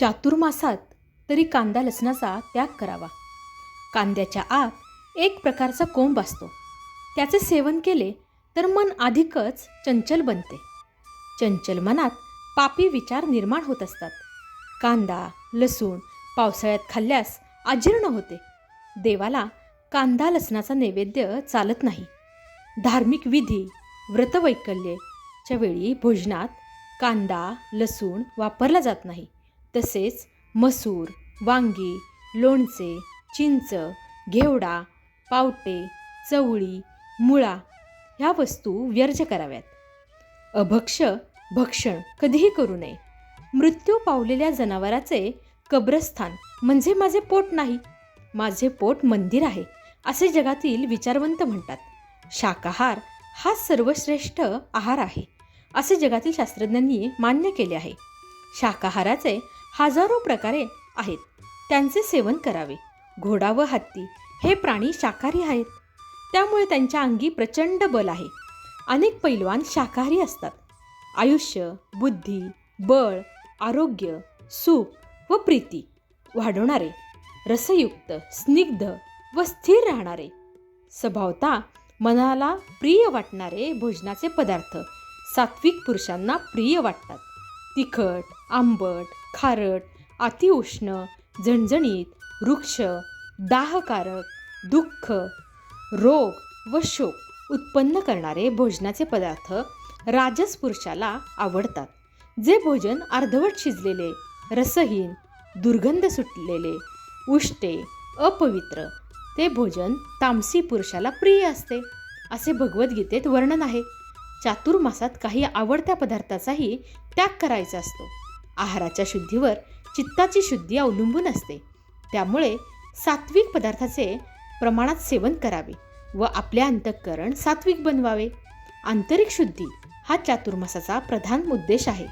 चातुर्मासात तरी कांदा लसणाचा त्याग करावा. कांद्याच्या आत एक प्रकारचा कोंब असतो. त्याचे सेवन केले तर मन अधिकच चंचल बनते. चंचल मनात पापी विचार निर्माण होत असतात. कांदा लसूण पावसाळ्यात खाल्ल्यास अजीर्ण होते. देवाला कांदा लसणाचा नैवेद्य चालत नाही. धार्मिक विधी व्रतवैकल्यच्या वेळी भोजनात कांदा लसूण वापरला जात नाही. तसेच मसूर वांगी लोणचे चिंच घेवडा पावटे चवळी मुळा ह्या वस्तू व्यर्ज कराव्यात. अभक्ष भक्षण कधीही करू नये. मृत्यू पावलेल्या जनावराचे कब्रस्थान म्हणजे माझे पोट नाही. माझे पोट मंदिर आहे असे जगातील विचारवंत म्हणतात. शाकाहार हा सर्वश्रेष्ठ आहार आहे असे जगातील शास्त्रज्ञांनी मान्य केले आहे. शाकाहाराचे हजारो प्रकारे आहेत. त्यांचे सेवन करावे. घोडा व हत्ती हे प्राणी शाकाहारी आहेत. त्यामुळे त्यांच्या अंगी प्रचंड बल आहे. अनेक पैलवान शाकाहारी असतात. आयुष्य बुद्धी बळ आरोग्य सुख व प्रीती वाढवणारे रसयुक्त स्निग्ध व स्थिर राहणारे स्वभावता मनाला प्रिय वाटणारे भोजनाचे पदार्थ सात्विक पुरुषांना प्रिय वाटतात. तिखट आंबट खारट अतिउष्ण झणझणीत वृक्ष दाहकारक दुःख रोग व शोक उत्पन्न करणारे भोजनाचे पदार्थ राजस पुरुषाला आवडतात. जे भोजन अर्धवट शिजलेले रसहीन दुर्गंध सुटलेले उष्टे अपवित्र ते भोजन तामसी पुरुषाला प्रिय असते असे भगवद्गीतेत वर्णन आहे. चातुर्मासात काही आवडत्या पदार्थाचाही त्याग करायचा असतो. आहाराच्या शुद्धीवर चित्ताची शुद्धी अवलंबून असते. त्यामुळे सात्विक पदार्थाचे प्रमाणात सेवन करावे व आपले अंतःकरण सात्विक बनवावे. आंतरिक शुद्धी हा चातुर्मासाचा प्रधान उद्देश आहे.